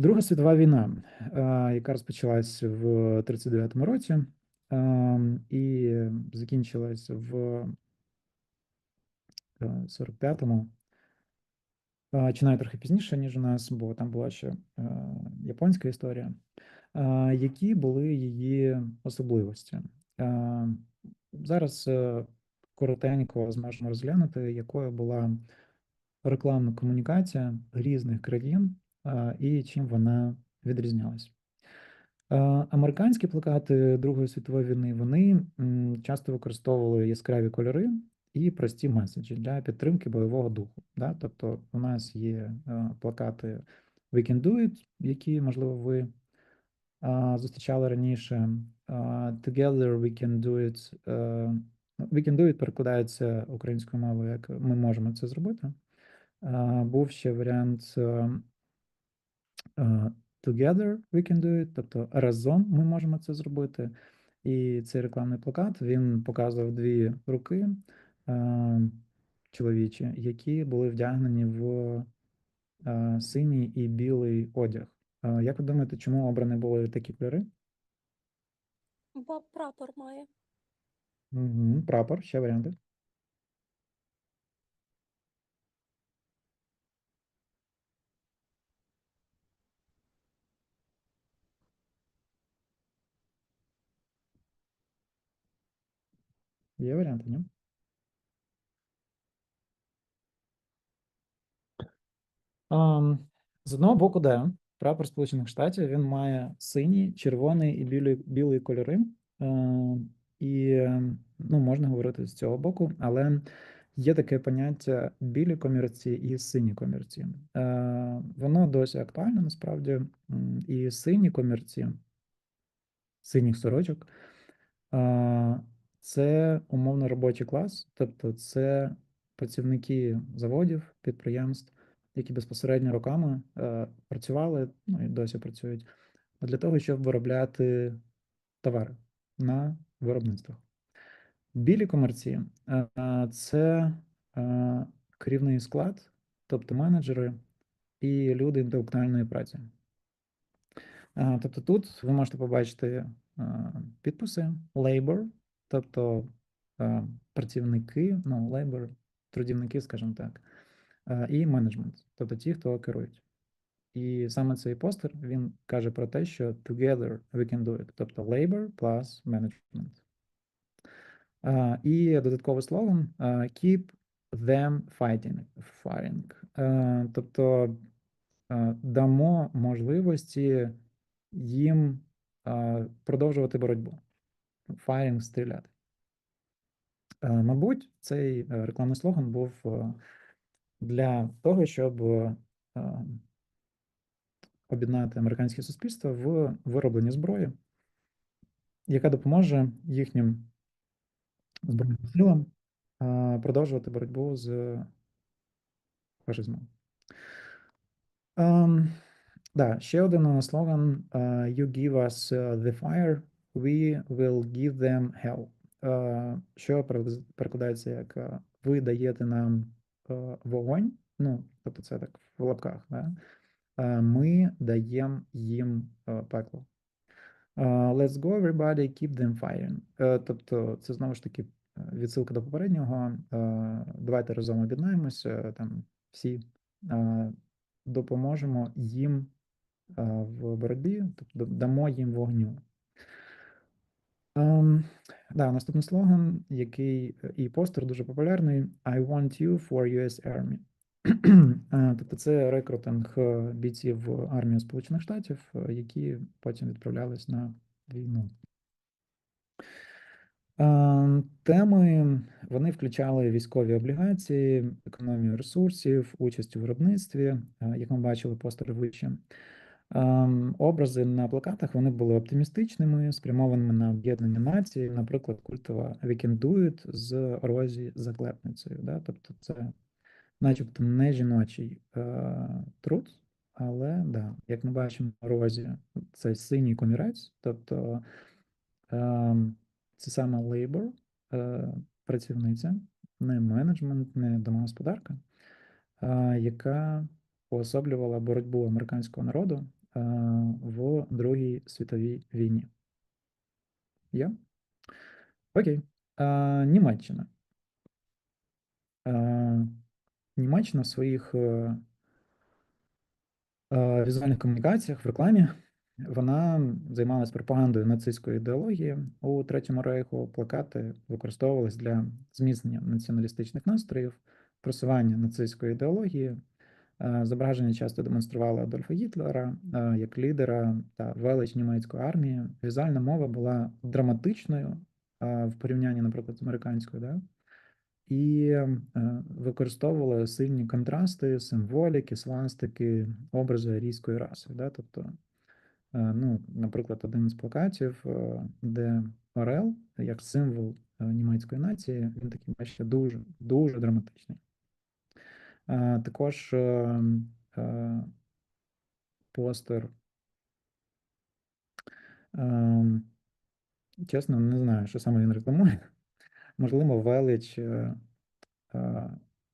Друга світова війна, е, яка розпочалась в 39-му році е, і закінчилась в е, 45-му, е, чи навіть трохи пізніше, ніж у нас, бо там була ще японська історія. Які були її особливості? Зараз коротенько зможемо розглянути, якою була рекламна комунікація різних країн і чим вона відрізнялась. Американські плакати Другої світової війни вони часто використовували яскраві кольори і прості меседжі для підтримки бойового духу. Да? Тобто, у нас є плакати We can do it, які, можливо, ви зустрічали раніше. Together we can do it. ну, We can do it перекладається українською мовою, як ми можемо це зробити. Був ще варіант Together we can do it, тобто разом ми можемо це зробити. І цей рекламний плакат він показував дві руки е, чоловічі, які були вдягнені в е, синій і білий одяг. Е, Як ви думаєте, чому обрані були такі кольори? Бо прапор має. Угу. Прапор, ще варіанти. Є варіанти, ні? Ам, З одного боку, да, прапор Сполучених Штатів він має синій, червоний і білий, білий кольори. Е, І ну, можна говорити з цього боку, але є таке поняття білі комірці і сині комірці. Е, Воно досі актуальне насправді. І сині комірці синіх сорочок. а, Це умовно робочий клас, тобто це працівники заводів, підприємств, які безпосередньо роками е, працювали, ну і досі працюють, для того, щоб виробляти товари на виробництвах. Білі комерції е, е, це керівний склад, тобто менеджери і люди інтелектуальної праці. Тобто тут ви можете побачити підписи labor, тобто е, працівники, ну, labor, трудівники, скажімо так, е, і менеджмент, тобто ті, хто керують. І саме цей постер він каже про те, що together we can do it, тобто labor plus management. Е, І додатковий слоган е, keep them fighting. fighting. Е, Тобто е, дамо можливості їм е, продовжувати боротьбу. Firing – стріляти. Е, Мабуть, цей е, рекламний слоган був е, для того, щоб об'єднати американське суспільство в виробленні зброї, яка допоможе їхнім збройним силам продовжувати боротьбу з фашизмом. Ем, Да, ще один слоган е, You give us the fire, we will give them hell. Е, Що перекладається- як ви даєте нам вогонь, ну, тобто це так в лапках, да? Ми даємо їм пекло. Let's go, everybody, keep them firing. Тобто, це знову ж таки відсилка до попереднього. Давайте разом об'єднаємося, там всі допоможемо їм в боротьбі, тобто дамо їм вогню. Ем, да, наступний слоган, який і постер дуже популярний: I want you for US Army. Е, Тобто це рекрутинг е, бійців в армію Сполучених Штатів, е, які потім відправлялись на війну. Ем, Теми вони включали військові облігації, економію ресурсів, участь у виробництві, як ми бачили постери вище. Ем, Образи на плакатах вони були оптимістичними, спрямованими на об'єднання нації, наприклад, культова it з Розі заклепницею. Да? Тобто це начебто не жіночий е, труд, але да, як ми бачимо, Розі це синій комірець, тобто ем, це саме labor, е, працівниця, не менеджмент, не домогосподарка, е, яка уособлювала боротьбу американського народу е, в Другій світовій війні? Є? Окей. Німеччина. Німеччина в своїх візуальних комунікаціях в рекламі вона займалась пропагандою нацистської ідеології у Третьому рейху. Плакати використовувались для зміцнення націоналістичних настроїв, просування нацистської ідеології. Е, Зображення часто демонстрували Адольфа Гітлера е, як лідера та велич німецької армії. Візуальна мова була драматичною е, в порівнянні, наприклад, з американською, да? і використовували сильні контрасти, символіки, свастики, образи арійської раси. Да? Тобто, ну, наприклад, один з плакатів, де Орел, як символ німецької нації, він такий бачите, дуже, дуже драматичний. Також е, е, постер. Ем, Чесно, не знаю, що саме він рекламує. Можливо, велич е, е,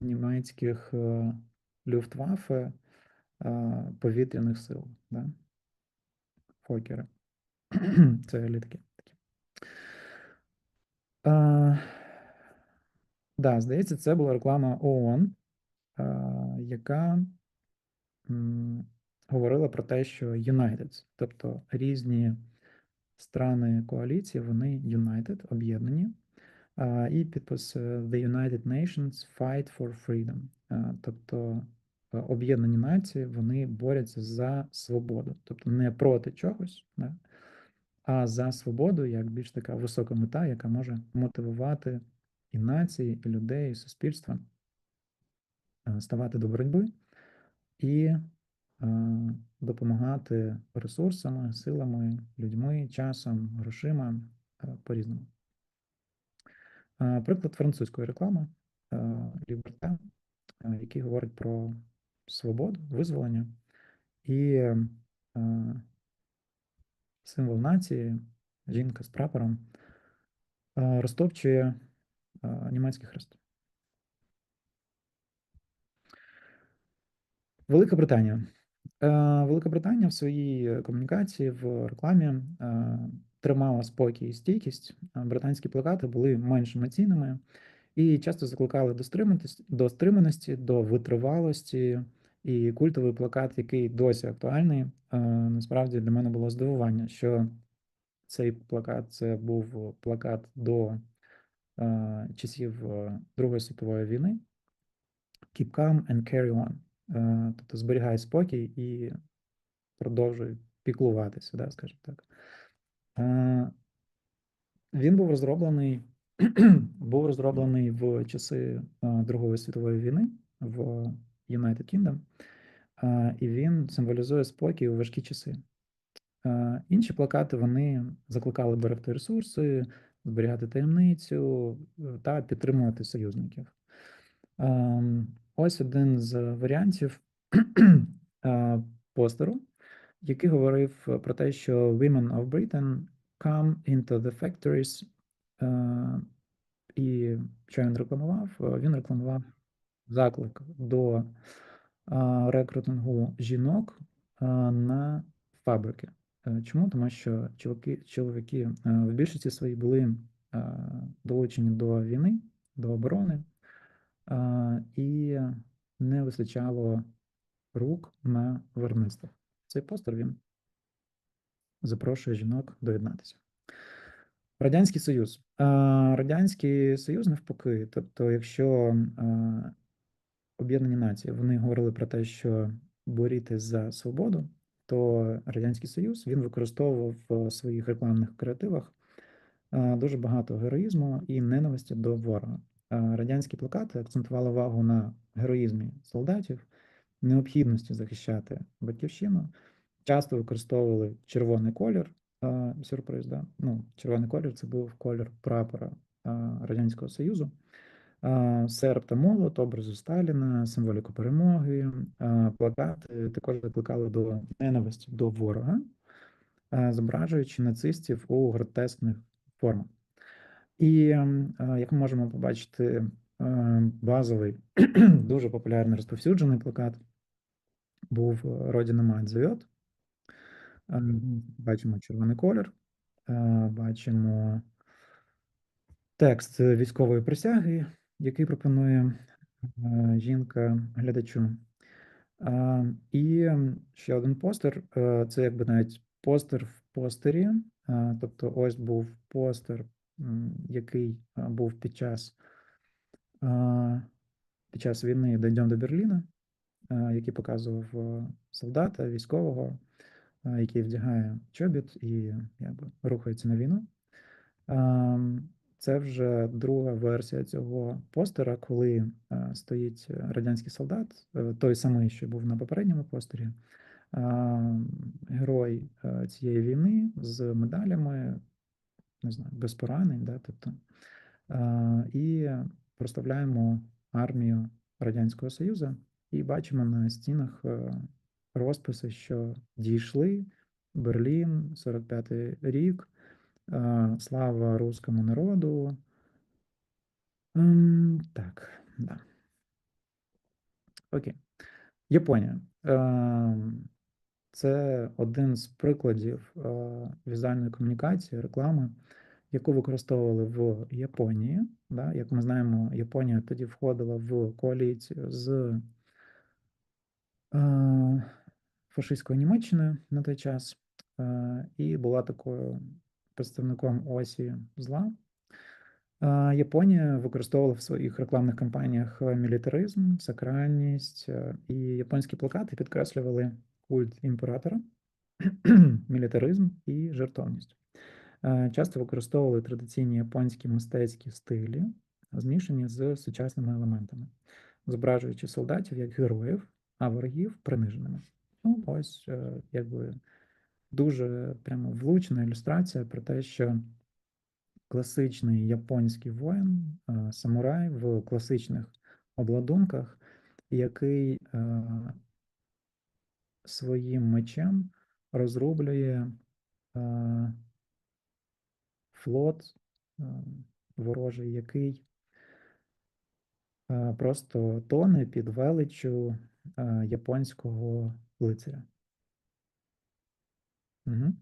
німецьких Люфтваффе повітряних сил. Да? Фокери. Це літаки. такі. Е, да, здається, це була реклама ООН, яка говорила про те, що United, тобто різні страни коаліції, вони United, об'єднані. І підпис е, The United Nations Fight for Freedom. Тобто е, об'єднані нації вони борються за свободу, тобто не проти чогось, да, а за свободу як більш така висока мета, яка може мотивувати і нації, і людей, і суспільства е, ставати до боротьби і е, допомагати ресурсами, силами, людьми, часом, грошима е, по-різному. Е, Приклад французької реклами Liberté, е, який говорить про свободу, визволення і е, символ нації, жінка з прапором, е, розтопчує е, німецький хрест. Велика Британія. Е, Велика Британія в своїй комунікації в рекламі е, тримала спокій і стійкість. Е, Британські плакати були менш емоційними і часто закликали до стриманості, до витривалості. І культовий плакат, який досі актуальний, насправді для мене було здивування, що цей плакат це був плакат до часів Другої світової війни. Keep calm and carry on. Е, Тобто зберігай спокій і продовжуй піклуватися, да, скажімо так. Е, Він був розроблений, був розроблений в часи е, Другої світової війни в United Kingdom, е, і він символізує спокій у важкі часи. Е, Інші плакати вони закликали берегти ресурси, зберігати таємницю та підтримувати союзників. Ось один з варіантів е, постеру, який говорив про те, що Women of Britain come into the factories. е, І що він рекламував? Е, Він рекламував заклик до рекрутингу жінок на фабрики. Чому? Тому що чоловіки, чоловіки в більшості своїй були долучені до війни, до оборони, і не вистачало рук на виробництво. Цей постер він запрошує жінок доєднатися. Радянський Союз. Е, Радянський Союз навпаки. Тобто, якщо е, Об'єднані Нації вони говорили про те, що боріти за свободу, то Радянський Союз він використовував в своїх рекламних креативах е, дуже багато героїзму і ненависті до ворога. Радянські плакати акцентували увагу на героїзмі солдатів, необхідності захищати батьківщину. Часто використовували червоний колір. Сюрприз, да? Ну, червоний колір це був колір прапора Радянського Союзу. Серп та молот, образу Сталіна, символіку перемоги, плакати також закликали до ненависті до ворога, зображуючи нацистів у гротескних формах. І як ми можемо побачити, базовий, дуже популярний розповсюджений плакат був Родина мать зовет. Бачимо червоний колір, бачимо текст військової присяги, який пропонує жінка глядачу. І ще один постер. Це якби навіть постер в постері. Тобто, ось був постер, який був під час під час війни «Дойдем до Берліна, який показував солдата, військового, який вдягає чобіт і якби рухається на війну. Це вже друга версія цього постера, коли стоїть радянський солдат, е, той самий, що був на попередньому постері, герой цієї війни з медалями, не знаю, без поранень, да, тобто, і проставляємо армію Радянського Союзу і бачимо на стінах розписи, що дійшли Берлін, 45-й рік. Слава руському народу. Так, да. Окей. Японія. Це один з прикладів е, візуальної комунікації, реклами, яку використовували в Японії. Да? Як ми знаємо, Японія тоді входила в коаліцію з е, фашистською Німеччиною на той час е, і була такою представником осі зла. Японія використовувала в своїх рекламних кампаніях мілітаризм, сакральність, і японські плакати підкреслювали культ імператора, мілітаризм і жертовність. Е, Часто використовували традиційні японські мистецькі стилі, змішані з сучасними елементами, зображуючи солдатів як героїв, а ворогів приниженими. Ну, ось е, якби дуже прямо влучна ілюстрація про те, що класичний японський воїн, е, самурай в класичних обладунках, який своїм мечем розрублює е, флот е, ворожий, який е, просто тоне під величу е, японського лицаря. Угу.